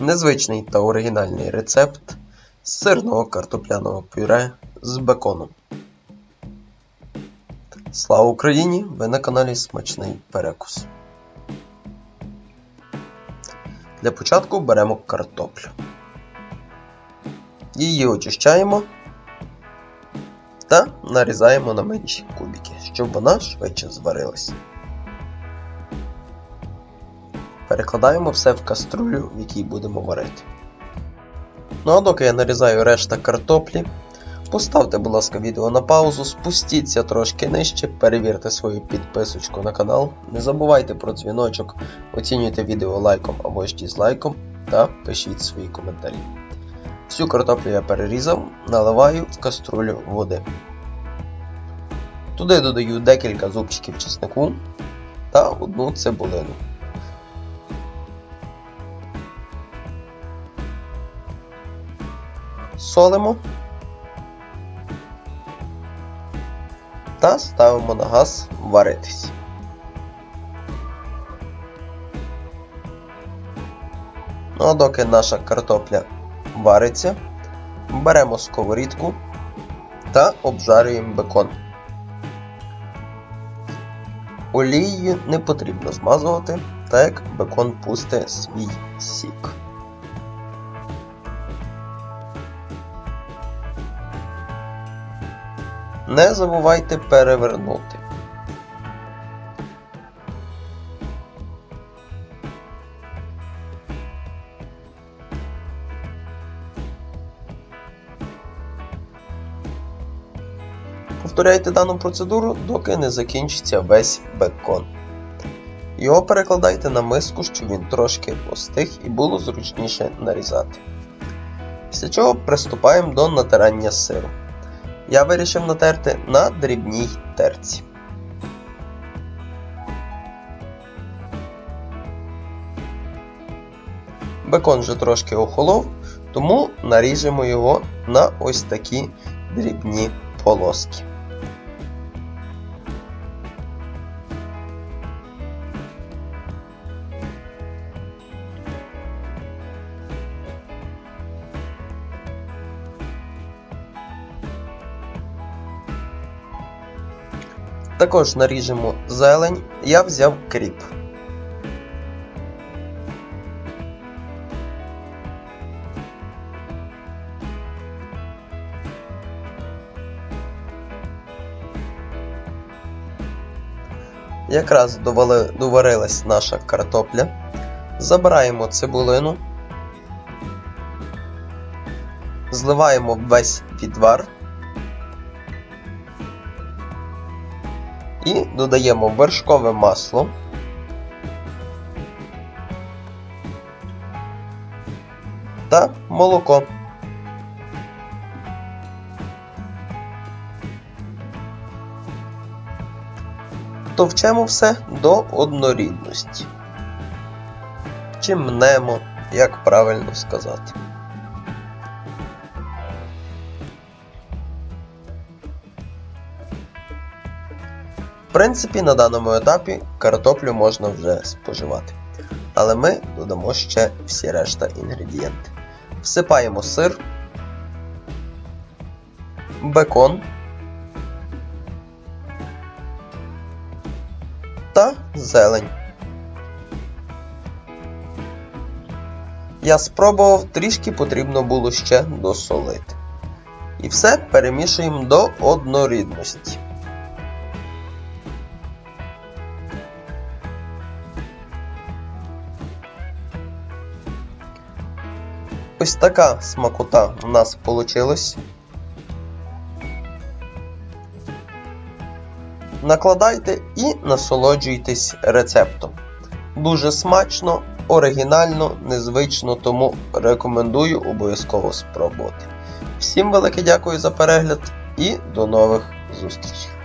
Незвичний та оригінальний рецепт сирного картопляного пюре з беконом. Слава Україні! Ви на каналі Смачний Перекус. Для початку беремо картоплю. Її очищаємо та нарізаємо на менші кубики, щоб вона швидше зварилась. Перекладаємо все в каструлю, в якій будемо варити. Ну а доки я нарізаю решта картоплі, поставте, будь ласка, відео на паузу, спустіться трошки нижче, перевірте свою підписочку на канал. Не забувайте про дзвіночок, оцінюйте відео лайком або ж дізлайком та пишіть свої коментарі. Всю картоплю я перерізав, наливаю в каструлю води. Туди додаю декілька зубчиків чеснику та одну цибулину. Солимо та ставимо на газ варитись. Ну а доки наша картопля вариться, беремо сковорідку та обжарюємо бекон. Олією не потрібно змазувати, так як бекон пусте свій сік. Не забувайте перевернути. Повторяйте дану процедуру, доки не закінчиться весь бекон. Його перекладайте на миску, щоб він трошки остиг і було зручніше нарізати. Після чого приступаємо до натирання сиру я вирішив натерти на дрібній терці. Бекон вже трошки охолов, тому наріжемо його на ось такі дрібні полоски. Також наріжемо зелень, я взяв кріп. Якраз доварилась наша картопля. Забираємо цибулину, зливаємо весь відвар. І додаємо вершкове масло. Та молоко. Товчемо все до однорідності. Чи мнемо, як правильно сказати. В принципі, на даному етапі картоплю можна вже споживати. Але ми додамо ще всі решта інгредієнти. Всипаємо сир, бекон та зелень. Я спробував, трішки потрібно було ще досолити. І все перемішуємо до однорідності. Ось така смакота у нас вийшла. Накладайте і насолоджуйтесь рецептом. Дуже смачно, оригінально, незвично, тому рекомендую обов'язково спробувати. Всім велике дякую за перегляд і до нових зустрічей!